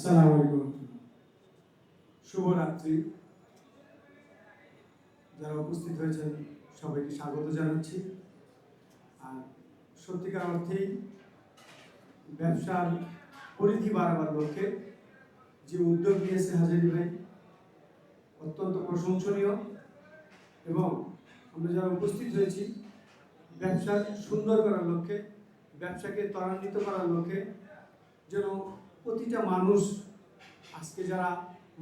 আসসালামু আলাইকুম শুভরাত্রি। যারা উপস্থিত হয়েছেন, সবাইকে স্বাগত জানাচ্ছি। আর সত্যিকার অর্থেই ব্যবসার পরিধি বাড়াবার লক্ষ্যে যে উদ্যোগ নিয়েছে হাজারি ভাই, অত্যন্ত প্রশংসনীয়। এবং আমরা যারা উপস্থিত হয়েছি, ব্যবসা সুন্দর করার লক্ষ্যে, ব্যবসাকে ত্বরান্বিত করার লক্ষ্যে যেন প্রতিটা মানুষ, আজকে যারা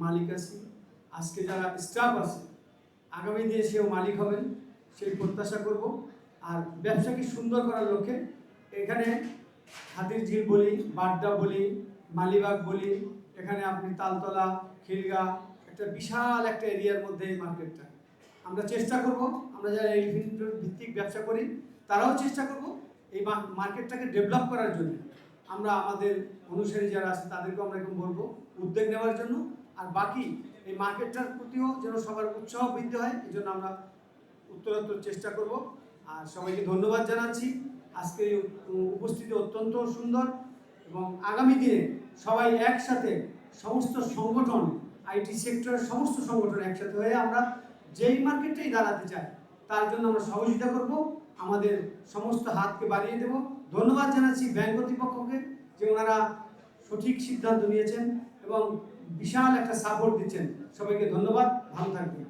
মালিক আছে, আজকে যারা স্টাফ আছে, আগামী দিনে সেও মালিক হবেন, সেই প্রত্যাশা করব। আর ব্যবসাকে সুন্দর করার লক্ষ্যে এখানে হাতির ঝিল বলি, বাড্ডা বলি, মালিবাগ বলি, এখানে আপনি তালতলা, খিলগা, একটা বিশাল একটা এরিয়ার মধ্যে এই মার্কেটটা। আমরা চেষ্টা করব, আমরা যারা এই ভিত্তিক ব্যবসা করি, তারাও চেষ্টা করব এই মার্কেটটাকে ডেভেলপ করার জন্য। আমরা আমাদের অনুসারী যারা আছে তাদেরকেও আমরা এরকম বলব উদ্যোগ নেওয়ার জন্য। আর বাকি এই মার্কেটটার প্রতিও যেন সবার উৎসাহ বৃদ্ধি হয়, এই জন্য আমরা উত্তরোত্তর চেষ্টা করব। আর সবাইকে ধন্যবাদ জানাচ্ছি। আজকে এই উপস্থিতি অত্যন্ত সুন্দর এবং আগামী দিনে সবাই একসাথে সমস্ত সংগঠন, আইটি সেক্টরের সমস্ত সংগঠন একসাথে হয়ে আমরা যেই মার্কেটটাই দাঁড়াতে চাই, তার জন্য আমরা সহযোগিতা করব। আমাদের সমস্ত হাতকে বাড়িয়ে দেব। ধন্যবাদ জানাচ্ছি ব্যাংক কর্তৃপক্ষকে যে ওনারা সঠিক সিদ্ধান্ত নিয়েছেন এবং বিশাল একটা সাপোর্ট দিচ্ছেন। সবাইকে ধন্যবাদ। ভালো থাকবেন।